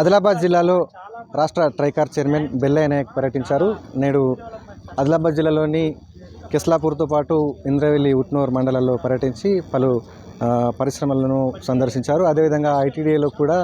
ఆదిలాబాద్ జిల్లాలో రాష్ట్ర ట్రైకార్ చైర్మన్ బెల్లయ్య నాయక్ పర్యటించారు. నేడు ఆదిలాబాద్ జిల్లాలోని కిస్లాపూర్తో పాటు ఇంద్రవెల్లి ఉట్నూర్ మండలాల్లో పర్యటించి పలు పరిశ్రమలను సందర్శించారు. అదేవిధంగా ఐటీడీఏలో కూడా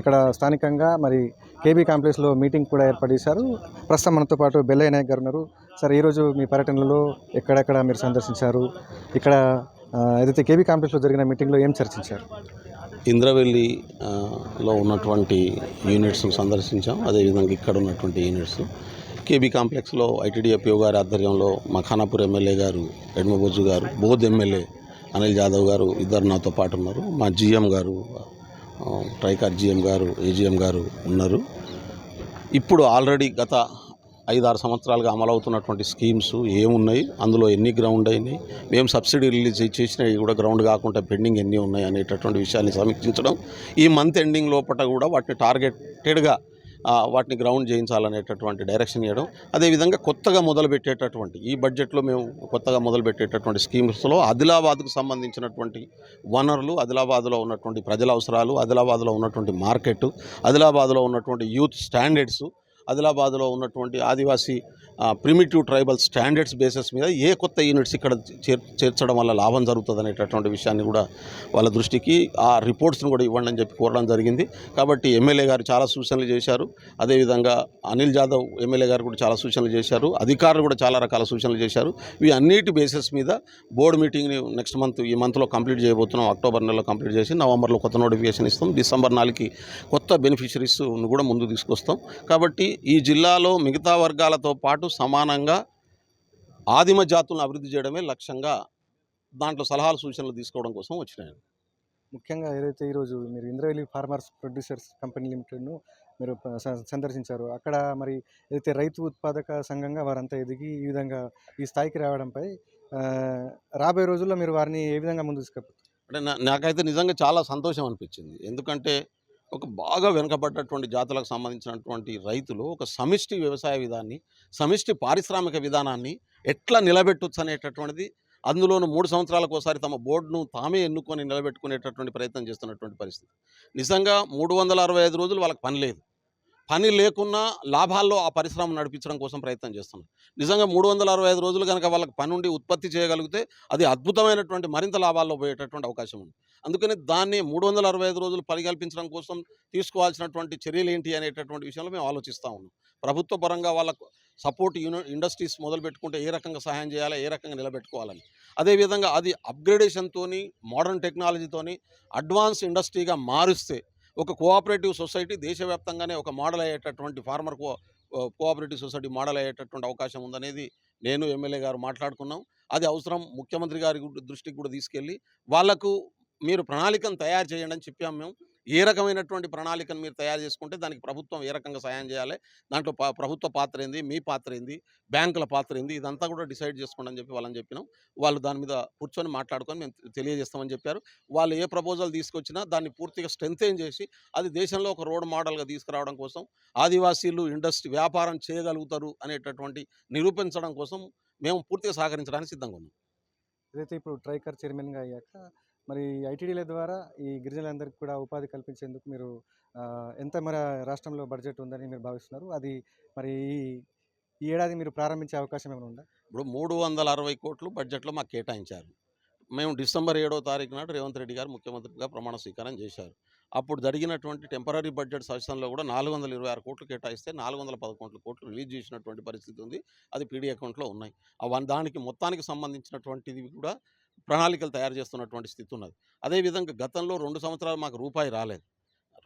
ఇక్కడ స్థానికంగా మరి కేబీ కాంప్లెక్స్లో మీటింగ్ కూడా ఏర్పాటు చేశారు. ప్రస్తుతం మనతో పాటు బెల్లయ్య నాయక్ గారు ఉన్నారు. సార్ ఈరోజు మీ పర్యటనలో ఎక్కడెక్కడ మీరు సందర్శించారు? ఇక్కడ ఏదైతే కేబీ కాంప్లెక్స్లో జరిగిన మీటింగ్లో ఏం చర్చించారు? ఇంద్రవెల్లిలో ఉన్నటువంటి యూనిట్స్ను సందర్శించాం. అదేవిధంగా ఇక్కడ ఉన్నటువంటి యూనిట్స్ కేబీ కాంప్లెక్స్లో ఐటీడీఎఫ్ఓ గారి ఆధ్వర్యంలో మఖానాపూర్ ఎమ్మెల్యే గారు ఎడ్మబొజ్జు గారు బోధ్ ఎమ్మెల్యే అనిల్ జాదవ్ గారు ఇద్దరు నాతో పాటు ఉన్నారు. మా జీఎం గారు ట్రైకార్ జిఎం గారు ఏజీఎం గారు ఉన్నారు. ఇప్పుడు ఆల్రెడీ గత ఐదారు సంవత్సరాలుగా అమలవుతున్నటువంటి స్కీమ్స్ ఏమున్నాయి? అందులో ఎన్ని గ్రౌండ్ అయినాయి? మేము సబ్సిడీ రిలీజ్ చేసినవి కూడా గ్రౌండ్ కాకుండా పెండింగ్ ఎన్ని ఉన్నాయి అనేటటువంటి విషయాన్ని సమీక్షించడం. ఈ మంత్ ఎండింగ్ లోపల కూడా వాటిని టార్గెటెడ్గా వాటిని గ్రౌండ్ చేయించాలనేటటువంటి డైరెక్షన్ ఇవ్వడం. అదేవిధంగా కొత్తగా మొదలుపెట్టేటటువంటి ఈ బడ్జెట్లో మేము కొత్తగా మొదలుపెట్టేటటువంటి స్కీమ్స్లో ఆదిలాబాద్కు సంబంధించినటువంటి వనరులు ఆదిలాబాద్లో ఉన్నటువంటి ప్రజల అవసరాలు ఆదిలాబాద్లో ఉన్నటువంటి మార్కెట్ ఆదిలాబాద్లో ఉన్నటువంటి యూత్ స్టాండర్డ్స్ ఆదిలాబాద్లో ఉన్నటువంటి Adivasi primitive tribal standards basis మీద ఏ కొత్త యూనిట్స్ ఇక్కడ చేర్ చేర్చడం వల్ల లాభం జరుగుతుంది అనేటటువంటి విషయాన్ని కూడా వాళ్ళ దృష్టికి ఆ రిపోర్ట్స్ను కూడా ఇవ్వండి అని చెప్పి కోరడం జరిగింది. కాబట్టి ఎమ్మెల్యే గారు చాలా సూచనలు చేశారు. అదేవిధంగా అనిల్ జాదవ్ ఎమ్మెల్యే గారు కూడా చాలా సూచనలు చేశారు. అధికారులు కూడా చాలా రకాల సూచనలు చేశారు. ఇవి అన్నిటి బేసిస్ మీద బోర్డు మీటింగ్ని నెక్స్ట్ మంత్ ఈ మంత్లో కంప్లీట్ చేయబోతున్నాం. అక్టోబర్ నెలలో కంప్లీట్ చేసి నవంబర్లో కొత్త నోటిఫికేషన్ ఇస్తాం. డిసెంబర్ నాలుగుకి కొత్త బెనిఫిషరీస్ను కూడా ముందు తీసుకొస్తాం. కాబట్టి ఈ జిల్లాలో మిగతా వర్గాలతో పాటు సమానంగా ఆదిమ జాతులను అభివృద్ధి చేయడమే లక్ష్యంగా దాంట్లో సలహాలు సూచనలు తీసుకోవడం కోసం వచ్చినాయి. ముఖ్యంగా ఏదైతే ఈరోజు మీరు ఇంద్రవెల్లి ఫార్మర్స్ ప్రొడ్యూసర్స్ కంపెనీ లిమిటెడ్ను మీరు సందర్శించారు. అక్కడ మరి ఏదైతే రైతు ఉత్పాదక సంఘంగా వారంతా ఎదిగి ఈ విధంగా ఈ స్థాయికి రావడంపై రాబోయే రోజుల్లో మీరు వారిని ఏ విధంగా ముందు తీసుకెళ్తారు అంటే నాకైతే నిజంగా చాలా సంతోషం అనిపించింది. ఎందుకంటే ఒక బాగా వెనుకబడ్డటువంటి జాతులకు సంబంధించినటువంటి రైతులు ఒక సమిష్టి వ్యవసాయ విధాన్ని సమిష్టి పారిశ్రామిక విధానాన్ని ఎట్లా నిలబెట్టొచ్చు అనేటటువంటిది అందులోనూ మూడు సంవత్సరాలకు ఒకసారి తమ బోర్డును తామే ఎన్నుకొని నిలబెట్టుకునేటటువంటి ప్రయత్నం చేస్తున్నటువంటి పరిస్థితి. నిజంగా మూడు వందల అరవై ఐదు రోజులు వాళ్ళకి పని లేదు. పని లేకున్నా లాభాల్లో ఆ పరిశ్రమ నడిపించడం కోసం ప్రయత్నం చేస్తున్నారు. నిజంగా మూడు వందల అరవై ఐదు రోజులు కనుక వాళ్ళకి పని ఉండి ఉత్పత్తి చేయగలిగితే అది అద్భుతమైనటువంటి మరింత లాభాల్లో పోయేటటువంటి అవకాశం ఉంది. అందుకని దాన్ని మూడు వందల అరవై ఐదు రోజులు పరికల్పించడం కోసం తీసుకోవాల్సినటువంటి చర్యలు ఏంటి అనేటటువంటి విషయంలో మేము ఆలోచిస్తూ ఉన్నాం. ప్రభుత్వ పరంగా వాళ్ళకు సపోర్ట్ యూని ఇండస్ట్రీస్ మొదలు పెట్టుకుంటే ఏ రకంగా సహాయం చేయాలి ఏ రకంగా నిలబెట్టుకోవాలని. అదేవిధంగా అది అప్గ్రేడేషన్తోని మోడర్న్ టెక్నాలజీతోని అడ్వాన్స్ ఇండస్ట్రీగా మారుస్తే ఒక కోఆపరేటివ్ సొసైటీ దేశవ్యాప్తంగానే ఒక మోడల్ అయ్యేటటువంటి farmer co cooperative society model అయ్యేటటువంటి అవకాశం ఉందనేది నేను ఎమ్మెల్యే గారు మాట్లాడుకున్నాం. అది అవసరం ముఖ్యమంత్రి గారి దృష్టికి కూడా తీసుకెళ్ళి వాళ్ళకు మీరు ప్రణాళికను తయారు చేయండి అని చెప్పాము మేము. ఏ రకమైనటువంటి ప్రణాళికను మీరు తయారు చేసుకుంటే దానికి ప్రభుత్వం ఏ రకంగా సాయం చేయాలి? దాంట్లో ప్రభుత్వ పాత్ర ఏంది? మీ పాత్ర ఏంది? బ్యాంకుల పాత్ర ఏంది? ఇదంతా కూడా డిసైడ్ చేసుకోండి అని చెప్పి వాళ్ళని చెప్పినాం. వాళ్ళు దాని మీద కూర్చొని మాట్లాడుకొని మేము తెలియజేస్తామని చెప్పారు. వాళ్ళు ఏ ప్రపోజల్ తీసుకొచ్చినా దాన్ని పూర్తిగా స్ట్రెంగ్తేన్ చేసి అది దేశంలో ఒక రోడ్ మోడల్గా తీసుకురావడం కోసం ఆదివాసీలు ఇండస్ట్రీ వ్యాపారం చేయగలుగుతారు అనేటటువంటి నిరూపించడం కోసం మేము పూర్తిగా సహకరించడానికి సిద్ధంగా ఉన్నాం. ఏదైతే ఇప్పుడు ట్రైకర్ చైర్మన్గా అయ్యాక మరి ఐటీడీల ద్వారా ఈ గిరిజనులందరికీ కూడా ఉపాధి కల్పించేందుకు మీరు ఎంత మరి రాష్ట్రంలో బడ్జెట్ ఉందని మీరు భావిస్తున్నారు? అది మరి ఈ- ఏడాది మీరు ప్రారంభించే అవకాశం ఏమైనా ఉందా? ఇప్పుడు మూడు వందల అరవై కోట్లు బడ్జెట్లో మాకు కేటాయించారు. మేము డిసెంబర్ ఏడో తారీఖు నాడు రేవంత్ రెడ్డి గారు ముఖ్యమంత్రిగా ప్రమాణ స్వీకారం చేశారు. అప్పుడు జరిగినటువంటి టెంపరీ బడ్జెట్ సెషన్లో కూడా నాలుగు వందల ఇరవై ఆరు కోట్లు కేటాయిస్తే నాలుగు వందల పదకొండు కోట్లు రిలీజ్ చేసినటువంటి పరిస్థితి ఉంది. అది పీడీ అకౌంట్లో ఉన్నాయి. అవన్నీ దానికి మొత్తానికి సంబంధించినటువంటిది కూడా ప్రణాళికలు తయారు చేస్తున్నటువంటి స్థితి ఉన్నది అదేవిధంగా గతంలో రెండు సంవత్సరాలు మాకు రూపాయి రాలేదు.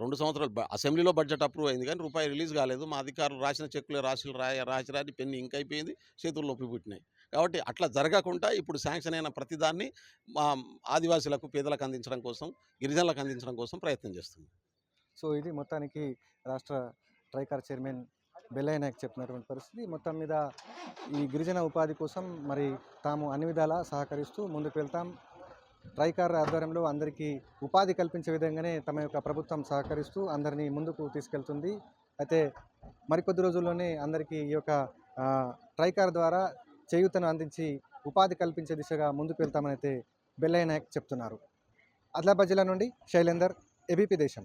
రెండు సంవత్సరాలు అసెంబ్లీలో బడ్జెట్ అప్రూవ్ అయింది కానీ రూపాయి రిలీజ్ కాలేదు. మా అధికారులు రాసిన చెక్కులు రాసి రాయ రాసి రాని పెన్ను ఇంక అయిపోయింది చేతుల్లో నొప్పి పుట్టినాయి. కాబట్టి అట్లా జరగకుండా ఇప్పుడు శాంక్షన్ అయిన ప్రతిదాన్ని మా ఆదివాసీలకు పేదలకు అందించడం కోసం గిరిజనులకు అందించడం కోసం ప్రయత్నం చేస్తుంది సో ఇది మొత్తానికి రాష్ట్ర ట్రైకార్ చైర్మన్ బెల్లయ్య నాయక్ చెప్పినటువంటి పరిస్థితి. మొత్తం మీద ఈ గిరిజన ఉపాధి కోసం మరి తాము అన్ని విధాలా సహకరిస్తూ ముందుకు వెళ్తాం ట్రైకార్ ఆధ్వర్యంలో అందరికీ ఉపాధి కల్పించే విధంగానే తమ యొక్క ప్రభుత్వం సహకరిస్తూ అందరినీ ముందుకు తీసుకెళ్తుంది. అయితే మరికొద్ది రోజుల్లోనే అందరికీ ఈ యొక్క ట్రైకార్ ద్వారా చేయూతను అందించి ఉపాధి కల్పించే దిశగా ముందుకు వెళ్తామని అయితే బెల్లయ్య నాయక్ చెప్తున్నారు. ఆదిలాబాద్ జిల్లా నుండి శైలేందర్ ఏబీపీ దేశం.